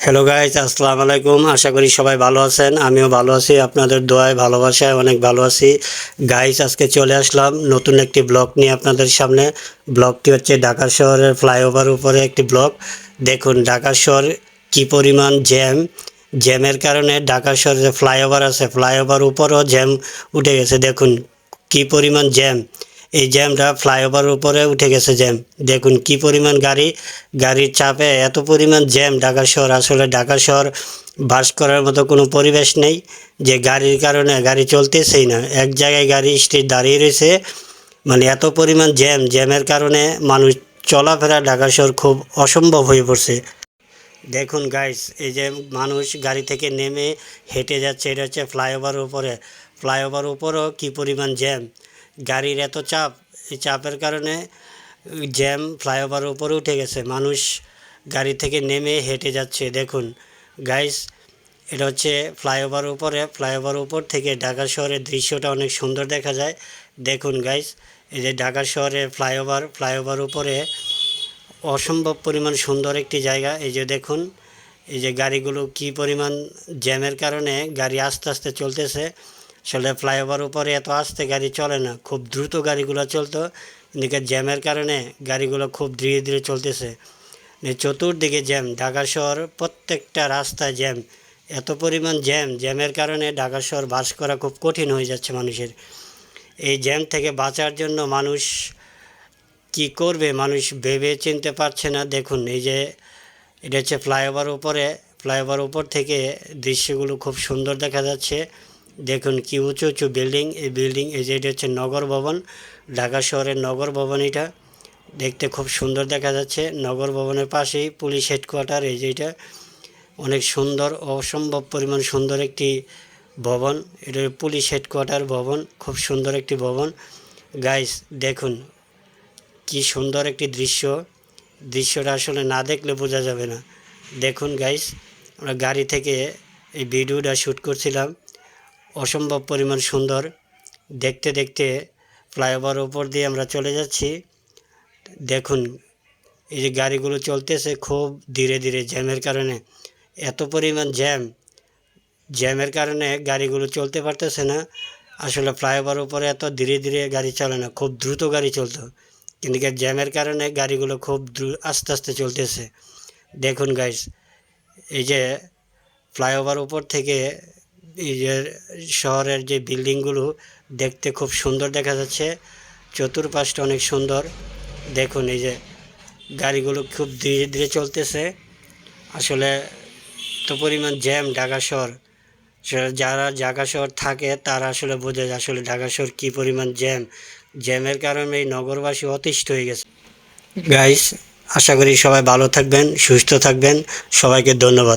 Hello guys আসসালামু আলাইকুম আশা করি সবাই ভালো আছেন। আমিও ভালো আছি। আপনাদের দোয়ায়, ভালোবাসায় অনেক ভালো আছি। গাইজ আজকে চলে আসলাম নতুন একটি ব্লগ নিয়ে আপনাদের সামনে। ব্লগটি হচ্ছে ঢাকা শহরের ফ্লাইওভার উপরে একটি ব্লগ দেখুন, ঢাকা শহর কী পরিমাণ জ্যাম জ্যামের কারণে ঢাকা শহরে ফ্লাইওভার আছে, ফ্লাইওভার উপরও জ্যাম উঠে গেছে। দেখুন, কী পরিমাণ জ্যাম এই জ্যামটা ফ্লাইওভার উপরে উঠে গেছে জ্যাম। দেখুন কি পরিমাণ গাড়ি, গাড়ির চাপে এত পরিমাণ জ্যাম ঢাকা শহর। আসলে ঢাকা শহর বাস করার মতো কোনো পরিবেশ নেই যে গাড়ির কারণে গাড়ি চলতেছেই না। এক জায়গায় গাড়ি স্ট্রিট দাঁড়িয়ে রয়েছে মানে এত পরিমাণ জ্যাম, জ্যামের কারণে মানুষ চলাফেরা ঢাকা শহর খুব অসম্ভব হয়ে পড়ছে। দেখুন গাইস এই যে মানুষ গাড়ি থেকে নেমে হেঁটে যাচ্ছে, এটা হচ্ছে ফ্লাইওভার উপরে। ফ্লাইওভার উপরও কী পরিমাণ জ্যাম? গাড়ির এত চাপ, এই চাপের কারণে জ্যাম ফ্লাইওভার উপরে উঠে গেছে। মানুষ গাড়ি থেকে নেমে হেঁটে যাচ্ছে। দেখুন গাইস এটা হচ্ছে ফ্লাইওভার উপরে, ফ্লাইওভার উপর থেকে ঢাকা শহরের দৃশ্যটা অনেক সুন্দর দেখা যায়। দেখুন গাইস এই যে ঢাকা শহরের ফ্লাইওভার ফ্লাইওভার উপরে অসম্ভব পরিমাণ সুন্দর একটি জায়গা। এই যে দেখুন, এই যে গাড়িগুলো কি পরিমাণ জ্যামের কারণে গাড়ি আস্তে আস্তে চলতেছে। আসলে ফ্লাইওভার উপরে এত আস্তে গাড়ি চলে না, খুব দ্রুত গাড়িগুলো চলতো। এদিকে জ্যামের কারণে গাড়িগুলো খুব ধীরে ধীরে চলতেছে। চতুর্দিকে জ্যাম, ঢাকা শহর প্রত্যেকটা রাস্তায় জ্যাম। এত পরিমাণ জ্যাম, জ্যামের কারণে ঢাকা শহর বাস করা খুব কঠিন হয়ে যাচ্ছে মানুষের। এই জ্যাম থেকে বাঁচার জন্য মানুষ কি করবে, মানুষ ভেবে চিনতে পারছে না। দেখুন, এই যে এটা হচ্ছে ফ্লাইওভার উপরে, ফ্লাইওভার উপর থেকে দৃশ্যগুলো খুব সুন্দর দেখা যাচ্ছে। দেখুন কি উঁচু উঁচু বিল্ডিং এই বিল্ডিং এই যে এটা হচ্ছে নগর ভবন, ঢাকা শহরের নগর ভবন এটা। দেখতে খুব সুন্দর দেখা যাচ্ছে। নগর ভবনের পাশেই পুলিশ হেডকোয়ার্টার এই যে এটা। অনেক সুন্দর, অসম্ভব পরিমাণ সুন্দর একটি ভবন। এটা পুলিশ হেডকোয়ার্টার ভবন, খুব সুন্দর একটি ভবন। গাইস দেখুন কি সুন্দর একটি দৃশ্য। দৃশ্যটা আসলে না দেখলে বোঝা যাবে না। দেখুন গাইস আমরা গাড়ি থেকে এই ভিডিওটা শ্যুট করছিলাম। অসম্ভব পরিমাণ সুন্দর। দেখতে দেখতে ফ্লাইওভার উপর দিয়ে আমরা চলে যাচ্ছি। দেখুন, এই যে গাড়িগুলো চলতেছে খুব ধীরে ধীরে জ্যামের কারণে। এত পরিমাণ জ্যাম, জ্যামের কারণে গাড়িগুলো চলতে পারতেছে না। আসলে ফ্লাইওভার উপরে এত ধীরে ধীরে গাড়ি চলে না, খুব দ্রুত গাড়ি চলতো। কিন্তু জ্যামের কারণে গাড়িগুলো খুব আস্তে আস্তে চলতেছে। দেখুন গাইস এই যে ফ্লাইওভার উপর থেকে শহরের যে বিল্ডিংগুলো দেখতে খুব সুন্দর দেখা যাচ্ছে। চতুর্পাশটা অনেক সুন্দর। দেখুন এই যে গাড়িগুলো খুব ধীরে ধীরে চলতেছে। আসলে তো পরিমাণ জ্যাম ঢাকা শহর। যারা ঢাকা শহর থাকে, তারা আসলে বোঝে যে আসলে ঢাকা শহর কী পরিমাণ জ্যাম। জ্যামের কারণে এই নগরবাসী অতিষ্ঠ হয়ে গেছে। গাইস আশা করি সবাই ভালো থাকবেন, সুস্থ থাকবেন। সবাইকে ধন্যবাদ।